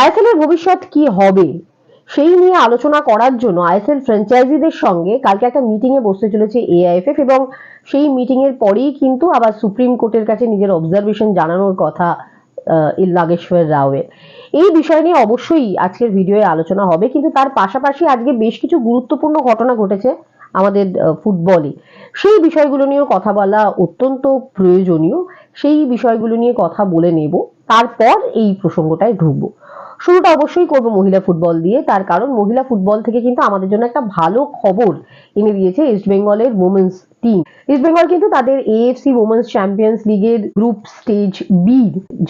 ISL এর ভবিষ্যৎ কি হবে? সেই নিয়ে আলোচনা করার জন্য আইএসএল ফ্র্যাঞ্চাইজিদের সঙ্গে কালকে একটা মিটিং এ বসতে চলেছে এআইএফএফ এবং সেই মিটিং এর পরেই কিন্তু আবার সুপ্রিম কোর্টের কাছে নিজের অবজারভেশন জানানোর কথা নাগেশ্বর রাওয়ের। এই বিষয় নিয়ে অবশ্যই আজকের ভিডিওয়ে আলোচনা হবে, কিন্তু তার পাশাপাশি আজকে বেশ কিছু গুরুত্বপূর্ণ ঘটনা ঘটেছে আমাদের ফুটবলে। সেই বিষয়গুলো নিয়েও কথা বলা অত্যন্ত প্রয়োজনীয়। সেই বিষয়গুলো নিয়ে কথা বলে নেব, তারপর এই প্রসঙ্গটায় ঢুকবো। শুরুটা অবশ্যই করব মহিলা ফুটবল দিয়ে। তার কারণ মহিলা ফুটবল থেকে কিন্তু আমাদের জন্য একটা ভালো খবর এনে দিয়েছে ইস্ট বেঙ্গলের ওমেন্স টিম ইস্ট বেঙ্গল কিন্তু তাদের এএফসি ওমেন্স চ্যাম্পিয়ন্স লিগের গ্রুপ স্টেজ বি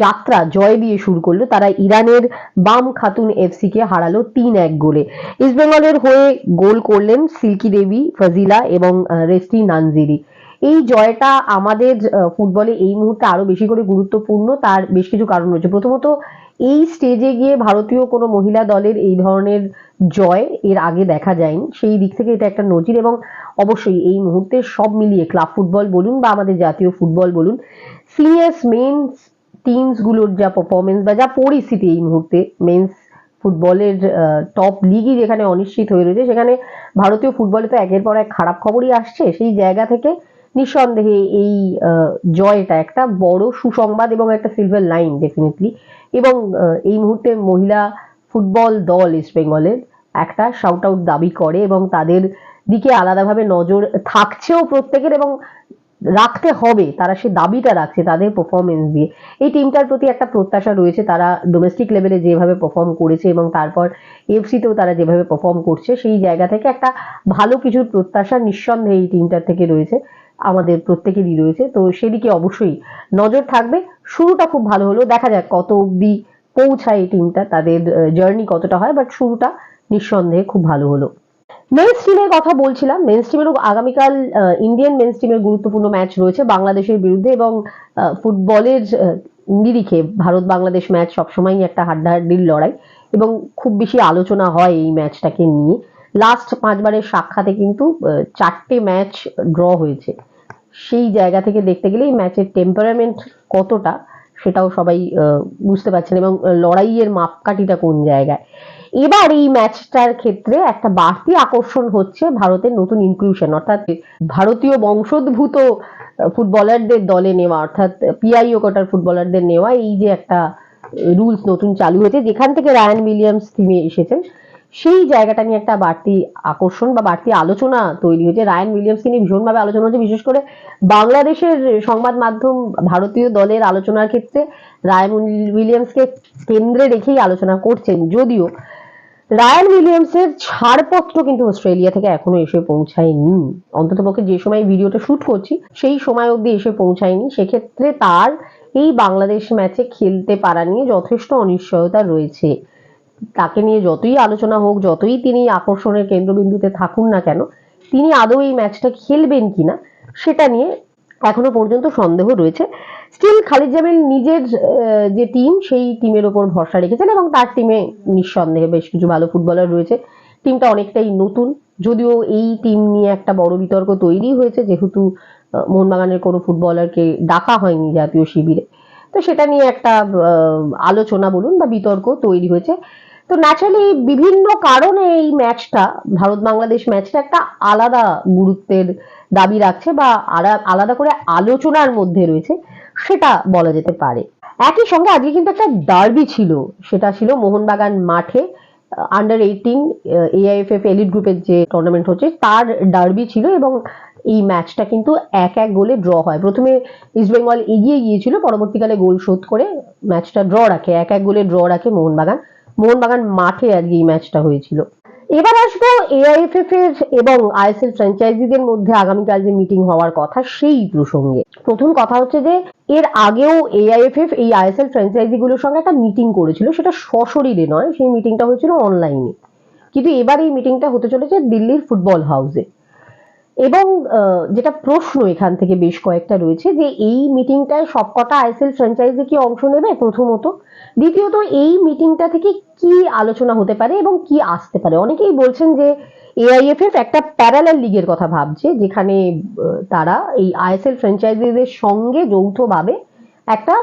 যাত্রা জয় দিয়ে শুরু করল। তারা ইরানের বাম খাতুন এফসি কে হারালো তিন এক গোলে। ইস্ট বেঙ্গলের হয়ে গোল করলেন সিল্কি দেবী, ফাজিলা এবং রেস্টি নানজিরি। এই জয়টা আমাদের ফুটবলে এই মুহূর্তে আরও বেশি করে গুরুত্বপূর্ণ, তার বেশ কিছু কারণ রয়েছে। প্রথমত, এই স্টেজে গিয়ে ভারতীয় কোনো মহিলা দলের এই ধরনের জয় এর আগে দেখা যায়নি। সেই দিক থেকে এটা একটা নজির এবং অবশ্যই এই মুহূর্তে সব মিলিয়ে ক্লাব ফুটবল বলুন বা আমাদের জাতীয় ফুটবল বলুন সিনিয়র্স মেন্স টিমসগুলোর যা পারফরমেন্স বা যা পরিস্থিতি এই মুহূর্তে মেন্স ফুটবলের টপ লিগই যেখানে অনিশ্চিত হয়ে রয়েছে, সেখানে ভারতীয় ফুটবলে তো একের পর এক খারাপ খবরই আসছে। সেই জায়গা থেকে নিঃসন্দেহে এই জয়টা একটা বড় সুসংবাদ এবং একটা সিলভার লাইন ডেফিনেটলি এবং এই মুহূর্তে মহিলা ফুটবল দল ইস্ট বেঙ্গলের একটা শাউট আউট দাবি করে এবং তাদের দিকে আলাদাভাবে নজর থাকছেও প্রত্যেকের এবং রাখতে হবে, তারা সে দাবিটা রাখছে তাদের পারফরমেন্স দিয়ে। এই টিমটার প্রতি একটা প্রত্যাশা রয়েছে, তারা ডোমেস্টিক লেভেলে যেভাবে পারফর্ম করেছে এবং তারপর এফসিতেও তারা যেভাবে পারফর্ম করছে, সেই জায়গা থেকে একটা ভালো কিছুর প্রত্যাশা নিঃসন্দেহে এই টিমটার থেকে রয়েছে। আমাদের প্রত্যেকেরই রয়েছে। তো সেদিকে অবশ্যই নজর থাকবে। শুরুটা খুব ভালো হলো। দেখা যাক কত অব্দি পৌঁছায় এই টিমটা তাদের জার্নি কতটা হয় বাট শুরুটা নিঃসন্দেহে খুব ভালো হলো। মেন স্ট্রিমের কথা বলছিলাম। মেন স্ট্রিমেরও আগামীকাল ইন্ডিয়ান মেন স্ট্রিমের গুরুত্বপূর্ণ ম্যাচ রয়েছে বাংলাদেশের বিরুদ্ধে এবং ফুটবলের নিরিখে ভারত বাংলাদেশ ম্যাচ সবসময়ই একটা হাড্ডাহাড্ডির লড়াই এবং খুব বেশি আলোচনা হয় এই ম্যাচটাকে নিয়ে। লাস্ট পাঁচবারের সাক্ষাতে কিন্তু চারটে ম্যাচ ড্র হয়েছে। সেই জায়গা থেকে দেখতে গেলে এই ম্যাচের টেম্পারামেন্ট কতটা, সেটাও সবাই বুঝতে পারছেন। এবং লড়াইয়ের মাপকাঠিটা কোন জায়গায়? এবার এই ম্যাচটার ক্ষেত্রে একটা বাড়তি আকর্ষণ হচ্ছে ভারতের নতুন ইনক্লুশন অর্থাৎ ভারতীয় বংশোদ্ভূত ফুটবলারদের দলে নেওয়া, অর্থাৎ পিআইও কোটার ফুটবলারদের নেওয়া, এই যে একটা রুলস নতুন চালু হয়েছে, যেখান থেকে রায়ান উইলিয়ামস টিমে এসেছেন। সেই জায়গাটা নিয়ে একটা বাড়তি আকর্ষণ বা বাড়তি আলোচনা তৈরি হয়েছে। রায়ান উইলিয়ামসকে নিয়ে ভীষণভাবে আলোচনা হচ্ছে, বিশেষ করে বাংলাদেশের সংবাদ মাধ্যম, ভারতীয় দলের আলোচনার ক্ষেত্রে রায়ান উইলিয়ামসকে কেন্দ্রে রেখেই আলোচনা করছেন। যদিও রায়ান উইলিয়ামসের ছাড়পত্র কিন্তু অস্ট্রেলিয়া থেকে এখনও এসে পৌঁছায়নি। অন্ততপক্ষে যে সময় ভিডিওটা শুট করছি, সেই সময় অবধি এসে পৌঁছায়নি। সেক্ষেত্রে তার এই বাংলাদেশ ম্যাচে খেলতে পারা নিয়ে যথেষ্ট অনিশ্চয়তা রয়েছে। তাকে নিয়ে যতই আলোচনা হোক, যতই তিনি আকর্ষণের কেন্দ্রবিন্দুতে থাকুন না কেন, তিনি আদৌ এই ম্যাচটা খেলবেন কিনা সেটা নিয়ে এখনও পর্যন্ত সন্দেহ রয়েছে। স্টিল খালিদ জামিল নিজের যে টিম, সেই টিমের ওপর ভরসা রেখেছেন এবং তার টিমে নিঃসন্দেহে বেশ কিছু ভালো ফুটবলার রয়েছে। টিমটা অনেকটাই নতুন, যদিও এই টিম নিয়ে একটা বড় বিতর্ক তৈরি হয়েছে, যেহেতু মোহনবাগানের কোনো ফুটবলারকে ডাকা হয়নি জাতীয় শিবিরে। তো সেটা নিয়ে একটা আলোচনা বলুন বা বিতর্ক তৈরি হয়েছে। তো ন্যাচারালি বিভিন্ন কারণে এই ম্যাচটা ভারত বাংলাদেশ ম্যাচটা একটা আলাদা গুরুত্বের দাবি রাখছে বা আলাদা করে আলোচনার মধ্যে রয়েছে, সেটা বলা যেতে পারে। একই সঙ্গে আজকে কিন্তু একটা ডার্বি ছিল, সেটা ছিল মোহনবাগান মাঠে আন্ডার এইটিন এআইএফএফ এলিট গ্রুপের যে টুর্নামেন্ট হচ্ছে, তার ডার্বি ছিল এবং এই ম্যাচটা কিন্তু এক এক গোলে ড্র হয়। প্রথমে ইস্টবেঙ্গল এগিয়ে গিয়েছিল, পরবর্তীকালে গোল শোধ করে ম্যাচটা ড্র রাখে। এক এক গোলে ড্র রাখে মোহনবাগান। মোহনবাগান মাঠে আজকে এই ম্যাচটা হয়েছিল। এবার আসব এআইএফএফ এর এবং আইএসএল ফ্র্যাঞ্চাইজিদের মধ্যে আগামীকাল যে মিটিং হওয়ার কথা সেই প্রসঙ্গে। প্রথম কথা হচ্ছে যে, এর আগেও এআইএফএফ এই আইএসএল ফ্র্যাঞ্চাইজি গুলোর সঙ্গে একটা মিটিং করেছিল। সেটা সশরীরে নয়, সেই মিটিংটা হয়েছিল অনলাইনে কিন্তু এবার এই মিটিংটা হতে চলেছে দিল্লির ফুটবল হাউসে এবং যেটা প্রশ্ন এখান থেকে বেশ কয়েকটা রয়েছে যে এই মিটিংটায় সবকটা আইএসএল ফ্র্যাঞ্চাইজি কি অংশ নেবে প্রথমত? দ্বিতীয়ত, এই মিটিংটা থেকে কি আলোচনা হতে পারে এবং কি আসতে পারে? অনেকেই বলছেন যে এআইএফএফ একটা প্যারালাল লিগের কথা ভাবছে, যেখানে তারা এই আইএসএল ফ্র্যাঞ্চাইজিদের সঙ্গে যৌথভাবে একটা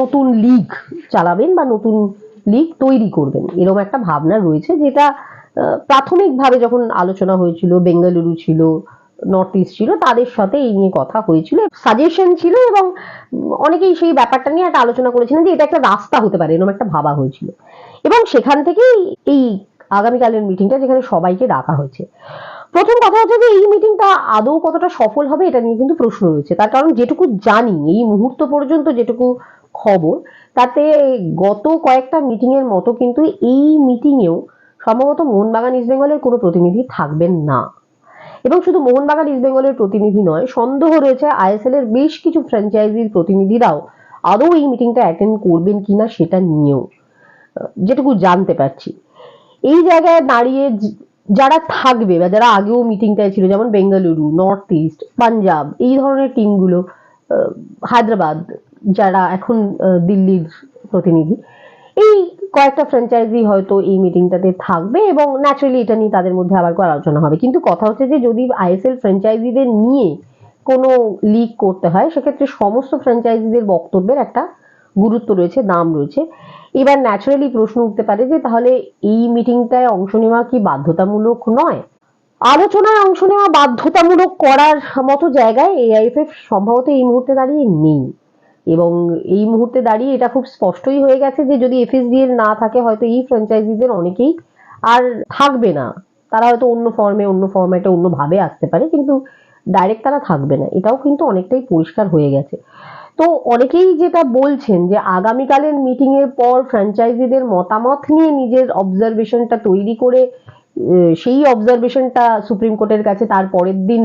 নতুন লিগ চালাবেন বা নতুন লিগ তৈরি করবেন। এরকম একটা ভাবনা রয়েছে, যেটা প্রাথমিকভাবে যখন আলোচনা হয়েছিল, বেঙ্গালুরু ছিল নর্থ ইস্ট ছিল, তাদের সাথে এই নিয়ে কথা হয়েছিল। সাজেশন ছিল এবং অনেকেই সেই ব্যাপারটা নিয়ে একটা আলোচনা করেছিলেন যে এটা একটা রাস্তা হতে পারে, এরকম একটা ভাবা হয়েছিল। এবং সেখান থেকেই এই আগামীকালের মিটিংটা যেখানে সবাইকে ডাকা হয়েছে। প্রথম কথা হচ্ছে যে এই মিটিংটা আদৌ কতটা সফল হবে এটা নিয়ে কিন্তু প্রশ্ন রয়েছে। তার কারণ যেটুকু জানি, এই মুহূর্ত পর্যন্ত যেটুকু খবর, তাতে গত কয়েকটা মিটিং এর মতো কিন্তু এই মিটিংয়েও সম্ভবত মোহনবাগান ইস্ট বেঙ্গলের কোনো প্রতিনিধি থাকবেন না। এবং শুধু মোহনবাগান ইস্ট বেঙ্গলের প্রতিনিধি নয়, সন্দেহ রয়েছে আইএসএল এর বেশ কিছু ফ্র্যাঞ্চাইজির প্রতিনিধিরাও আদৌ এই মিটিংটা অ্যাটেন্ড করবেন কিনা সেটা নিয়েও যেটুকু জানতে পারছি। এই জায়গায় দাঁড়িয়ে যারা থাকবে বা যারা আগেও মিটিংটায় ছিল, যেমন বেঙ্গালুরু নর্থ ইস্ট পাঞ্জাব এই ধরনের টিমগুলো হায়দ্রাবাদ, যারা এখন দিল্লির প্রতিনিধি এই কয়েকটা ফ্র্যাঞ্চাইজি হয়তো এই মিটিংটাতে থাকবে এবং ন্যাচারালি এটা নিয়ে তাদের মধ্যে আবার আলোচনা হবে। কিন্তু কথা হচ্ছে যে যদি আইএসএল ফ্র্যাঞ্চাইজিদের নিয়ে কোনো লিগ করতে হয়, সেক্ষেত্রে সমস্ত ফ্র্যাঞ্চাইজিদের বক্তব্যের একটা গুরুত্ব রয়েছে, দাম রয়েছে। এবার ন্যাচারালি প্রশ্ন উঠতে পারে যে তাহলে এই মিটিংটায় অংশ নেওয়া কি বাধ্যতামূলক নয়? আলোচনায় অংশ নেওয়া বাধ্যতামূলক করার মতো জায়গায় এআইএফএফ সম্ভবত এই মুহূর্তে দাঁড়িয়ে নেই। এবং এই মুহূর্তে দাঁড়িয়ে এটা খুব স্পষ্টই হয়ে গেছে যে যদি এফএসডিএল না থাকে, হয়তো এই ফ্র্যাঞ্চাইজিদের অনেকেই আর থাকবে না। তারা হয়তো অন্য ফর্মে অন্য ফর্ম্যাটে অন্যভাবে আসতে পারে, কিন্তু ডাইরেক্ট তারা থাকবে না। এটাও কিন্তু অনেকটাই পরিষ্কার হয়ে গেছে। তো অনেকেই যেটা বলছেন যে আগামীকালের মিটিংয়ের পর ফ্র্যাঞ্চাইজিদের মতামত নিয়ে নিজের অবজারভেশনটা তৈরি করে সেই অবজারভেশনটা সুপ্রিম কোর্টের কাছে তার পরের দিন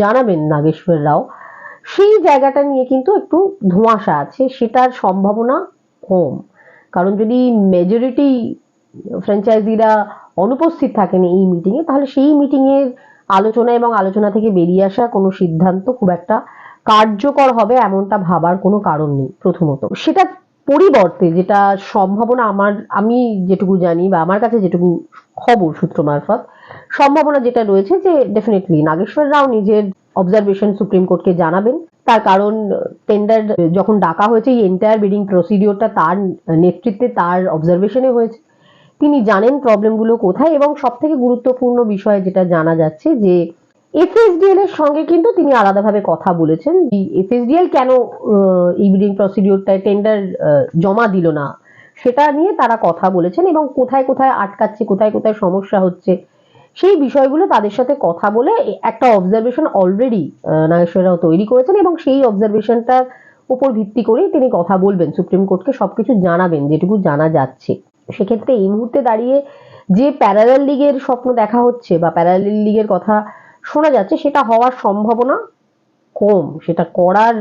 জানাবেন নাগেশ্বর রাও। সেই জায়গাটা নিয়ে কিন্তু একটু ধোঁয়াশা আছে, সেটার সম্ভাবনা কম। কারণ যদি মেজরিটি ফ্র্যাঞ্চাইজিরা অনুপস্থিত থাকেন এই মিটিংয়ে তাহলে সেই মিটিংয়ের আলোচনা এবং আলোচনা থেকে বেরিয়ে আসা কোনো সিদ্ধান্ত খুব একটা কার্যকর হবে এমনটা ভাবার কোনো কারণ নেই প্রথমত। সেটা পরিবর্তে যেটা সম্ভাবনা আমার, আমি যেটুকু জানি বা আমার কাছে যেটুকু খবর সূত্র মারফত সম্ভাবনা যেটা রয়েছে যে ডেফিনেটলি নাগেশ্বর রাও নিজের অবজারভেশন সুপ্রিম কোর্টকে জানাবেন। তার কারণ টেন্ডার যখন ডাকা হয়েছে, এই এন্টায়ার বিডিং প্রসিডিওরটা তার নেতৃত্বে, তার অবজারভেশনে হয়েছে। তিনি জানেন প্রবলেমগুলো কোথায় এবং সব থেকে গুরুত্বপূর্ণ বিষয় যেটা জানা যাচ্ছে যে, এফএসডিএল এর সঙ্গে কিন্তু তিনি আলাদাভাবে কথা বলেছেন যে, এফএসডিএল কেন এই বিডিং প্রসিডিওরটায় টেন্ডার জমা দিল না? সেটা নিয়ে তারা কথা বলেছেন এবং কোথায় কোথায় আটকাচ্ছে, কোথায় কোথায় সমস্যা হচ্ছে সেই বিষয়গুলো তাদের সাথে কথা বলে একটা অবজারভেশন অলরেডি নাগেশ্বররাও তৈরি করেছেন এবং সেই অবজারভেশনটার উপর ভিত্তি করেই তিনি কথা বলবেন। সুপ্রিম কোর্টকে সবকিছু জানাবেন, যেটুকু জানা যাচ্ছে। সেক্ষেত্রে এই মুহূর্তে দাঁড়িয়ে যে প্যারালাল লিগের স্বপ্ন দেখা হচ্ছে বা প্যারালাল লিগের কথা শোনা যাচ্ছে, সেটা হওয়ার সম্ভাবনা কম, সেটা করার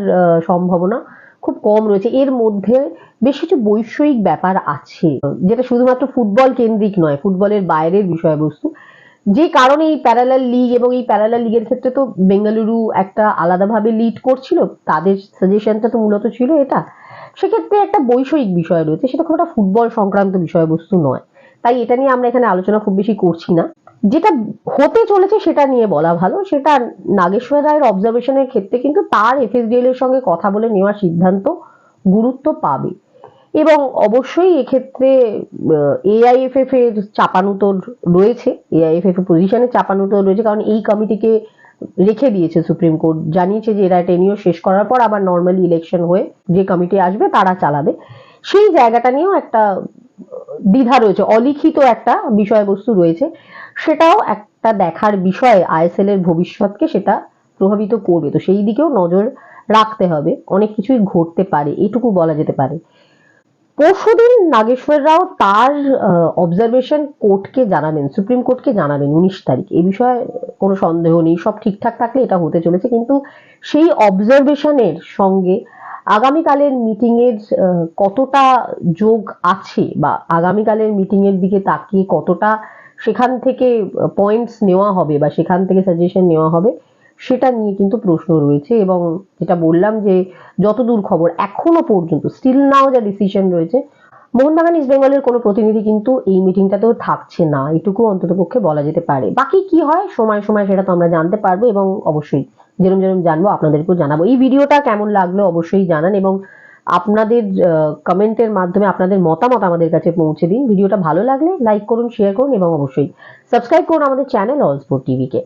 সম্ভাবনা খুব কম রয়েছে। এর মধ্যে বেশ কিছু বৈষয়িক ব্যাপার আছে, যেটা শুধুমাত্র ফুটবল কেন্দ্রিক নয়, ফুটবলের বাইরের বিষয়বস্তু। যে কারণে এই প্যারালাল লিগ এবং এই প্যারালাল লিগের ক্ষেত্রে তো বেঙ্গালুরু একটা আলাদাভাবে লিড করছিল, তাদের সাজেশনটা তো মূলত ছিল এটা। সেক্ষেত্রে একটা বৈষয়িক বিষয় রয়েছে, সেটা খুব একটা ফুটবল সংক্রান্ত বিষয়বস্তু নয়। তাই এটা নিয়ে আমরা এখানে আলোচনা খুব বেশি করছি না। যেটা হতে চলেছে সেটা নিয়ে বলা ভালো, সেটা নাগেশ্বর রায়ের অবজারভেশনের ক্ষেত্রে কিন্তু তার এফএসডিএল এর সঙ্গে কথা বলে নেওয়ার সিদ্ধান্ত গুরুত্ব পাবে। এবং অবশ্যই এক্ষেত্রে এআইএফএফ এর চাপানুতোর রয়েছে। এআইএফএফ এর পজিশনে চাপানুতোর রয়েছে, কারণ এই কমিটিকে রেখে দিয়েছে সুপ্রিম কোর্ট জানিয়েছে যে এরা টেনিও শেষ করার পর আবার নর্মালি ইলেকশন হয়ে যে কমিটি আসবে, তারা চালাবে। সেই জায়গাটা নিয়েও একটা দ্বিধা রয়েছে। অলিখিত একটা বিষয়বস্তু রয়েছে। সেটাও একটা দেখার বিষয় আইএসএল এর ভবিষ্যৎকে সেটা প্রভাবিত করবে। তো সেই দিকেও নজর রাখতে হবে। অনেক কিছুই ঘটতে পারে। এটুকু বলা যেতে পারে। পরশুদিন নাগেশ্বর রাও তার অবজারভেশন কোর্টকে জানাবেন সুপ্রিম কোর্টকে জানাবেন উনিশ তারিখ। এ বিষয়ে কোনো সন্দেহ নেই, সব ঠিকঠাক থাকলে এটা হতে চলেছে। কিন্তু সেই অবজারভেশনের সঙ্গে আগামীকালের মিটিংয়ের কতটা যোগ আছে বা আগামীকালের মিটিংয়ের দিকে তাকিয়ে কতটা সেখান থেকে পয়েন্টস নেওয়া হবে বা সেখান থেকে সাজেশন নেওয়া হবে সেটা নিয়ে কিন্তু প্রশ্ন রয়েছে এবং যেটা বললাম যে যতদূর খবর এখনও পর্যন্ত স্টিল নাও যা ডিসিশন রয়েছে, মোহনবাগান ইস্ট বেঙ্গলের কোনো প্রতিনিধি কিন্তু এই মিটিংটাতেও থাকছে না। এটুকু অন্ততপক্ষে বলা যেতে পারে। বাকি কি হয়, সময় সময় সেটা তো আমরা জানতে পারব এবং অবশ্যই যেরম যেরম জানব আপনাদেরকেও জানাব। এই ভিডিওটা কেমন লাগল অবশ্যই জানান এবং আপনাদের কমেন্টের মাধ্যমে আপনাদের মতামত আমাদের কাছে পৌঁছে দিন। ভিডিওটা ভালো লাগলে লাইক করুন শেয়ার করুন এবং অবশ্যই সাবস্ক্রাইব করুন আমাদের চ্যানেল অল স্পোর্ট টিভিকে